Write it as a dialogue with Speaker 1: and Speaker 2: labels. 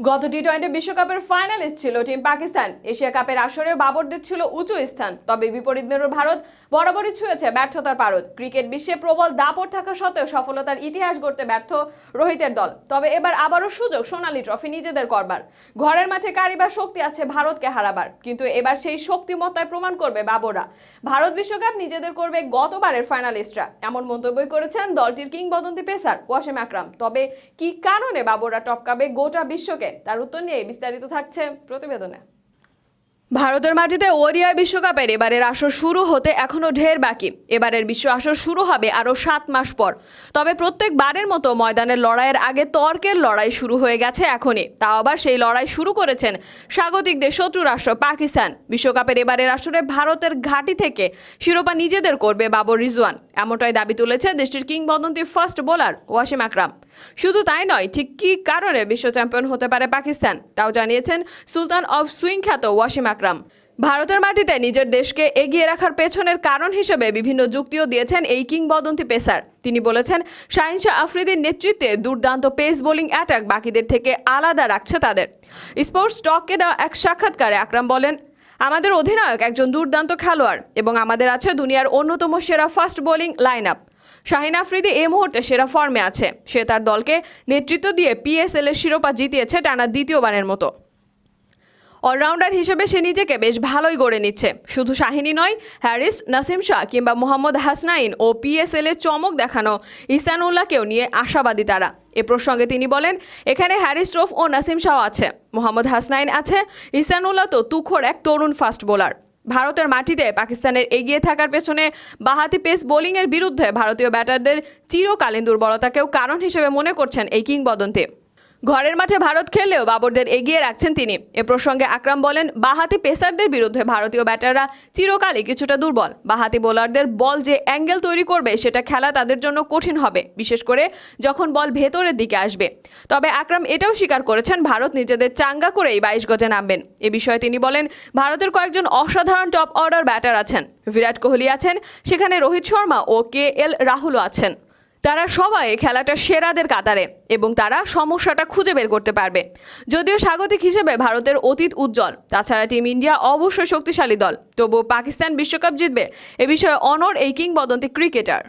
Speaker 1: গত T twenty বিশ্বকাপের finalist ছিল টিম পাকিস্তান। এশিয়া কাপের আসরে বাবরদের ছিল উঁচু স্থান, তবে বিপরীত মেরুর ভারত বরাবরই ছুঁয়েছে ব্যর্থতার পারদ। ক্রিকেট বিশ্বে প্রবল দাপট থাকা সত্ত্বেও সফলতার ইতিহাস গড়তে ব্যর্থ রোহিতের দল। তবে এবার আবারও সুযোগ, সোনালী ট্রফি নিজেদের করবার। ঘরের মাঠে কারিবার শক্তি আছে ভারতকে হারাবার, কিন্তু এবার সেই শক্তিমত্তায় প্রমাণ করবে বাবররা। ভারত বিশ্বকাপ নিজেদের করবে গতবারের ফাইনালিস্টরা। এমন মন্তব্যই করেছেন দলটির কিংবদন্তি পেসার ওয়াসিম আকরাম। তবে কি কারণে বাবররা টপকাবে গোটা বিশ্বকে? তার উত্তর নিয়ে বিস্তারিত থাকছে প্রতিবেদনে। ভারতের মাটিতে ওডিআই বিশ্বকাপের এবারের আসর শুরু হতে এখনও ঢের বাকি। এবারের বিশ্ব আসর শুরু হবে আরও সাত মাস পর। তবে প্রত্যেকবারের মতো ময়দানের লড়াইয়ের আগে তর্কের লড়াই শুরু হয়ে গেছে এখনই। তাও আবার সেই লড়াই শুরু করেছেন স্বাগতিকদের শত্রু রাষ্ট্র পাকিস্তান। বিশ্বকাপের এবারের আসরে ভারতের ঘাঁটি থেকে শিরোপা নিজেদের করবে বাবর রিজওয়ান। এমনটাই দাবি তুলেছে দেশটির কিংবদন্তি ফার্স্ট বোলার ওয়াসিম আকরাম। শুধু তাই নয়, ঠিক কী কারণে বিশ্ব চ্যাম্পিয়ন হতে পারে পাকিস্তান? তাও জানিয়েছেন সুলতান অব সুইং খ্যাত ওয়াসিম আকরাম। ভারতের মাটিতে নিজের দেশকে এগিয়ে রাখার পেছনের কারণ হিসেবে বিভিন্ন যুক্তিও দিয়েছেন এই কিংবদন্তি পেসার। তিনি বলেছেন শাহিন শাহ আফ্রিদির নেতৃত্বে দুর্দান্ত পেস বোলিং অ্যাটাক বাকিদের থেকে আলাদা রাখছে তাদের। স্পোর্টস টককে দেওয়া এক সাক্ষাৎকারে আকরাম বলেন, আমাদের অধিনায়ক একজন দুর্দান্ত খেলোয়াড় এবং আমাদের আছে দুনিয়ার অন্যতম সেরা fast bowling line up Shaheen Afridi এই মুহূর্তে সেরা ফর্মে আছে। সে তার দলকে নেতৃত্ব দিয়ে পিএসএল এর শিরোপা জিতিয়েছে টানা দ্বিতীয়বারের মতো। অলরাউন্ডার হিসেবে সে নিজেকে বেশ ভালোই গড়ে নিচ্ছে। শুধু শাহিনী নয়, হ্যারিস, নাসিম শাহ কিংবা মোহাম্মদ হাসনাইন ও পিএসএল চমক দেখানো ইসানুল্লাহকেও নিয়ে আশাবাদী তারা। এ প্রসঙ্গে তিনি বলেন, এখানে হ্যারিস রোফ ও নাসিম শাহ আছে। মোহাম্মদ হাসনাইন আছে। ইসানুল্লাহ তো তুখোর এক তরুণ ফাস্ট বোলার। ভারতের মাটিতে পাকিস্তানের এগিয়ে থাকার পেছনে বাহাতি পেস বোলিংয়ের বিরুদ্ধে ভারতীয় ব্যাটারদের চিরকালীন দুর্বলতাকেও কারণ হিসেবে মনে করছেন এই কিংবদন্তি। ঘরের মাঠে ভারত খেললেও বাবরদের এগিয়ে রাখছেন তিনি। এ প্রসঙ্গে আকরাম বলেন, বাহাতি পেসারদের বিরুদ্ধে ভারতীয় ব্যাটাররা চিরকালই কিছুটা দুর্বল। বাহাতি বোলারদের বল যে অ্যাঙ্গেল তৈরি করবে, সেটা খেলা তাদের জন্য কঠিন হবে, বিশেষ করে যখন বল ভেতরের দিকে আসবে। তবে আকরাম এটাও স্বীকার করেছেন, ভারত নিজেদের চাঙ্গা করেই বাইশ গজে নামবেন। এ বিষয়ে তিনি বলেন, ভারতের কয়েকজন অসাধারণ টপ অর্ডার ব্যাটার আছেন। বিরাট কোহলি আছেন, সেখানে রোহিত শর্মা ও কে এল রাহুলও আছেন। তারা সবাই খেলাটা সেরাদের কাতারে এবং তারা সমস্যাটা খুঁজে বের করতে পারবে। যদিও স্বাগতিক হিসেবে ভারতের অতীত উজ্জ্বল, তাছাড়া টিম ইন্ডিয়া অবশ্যই শক্তিশালী দল। তবুও পাকিস্তান বিশ্বকাপ জিতবে এ বিষয়ে অনর এই কিংবদন্তি ক্রিকেটার।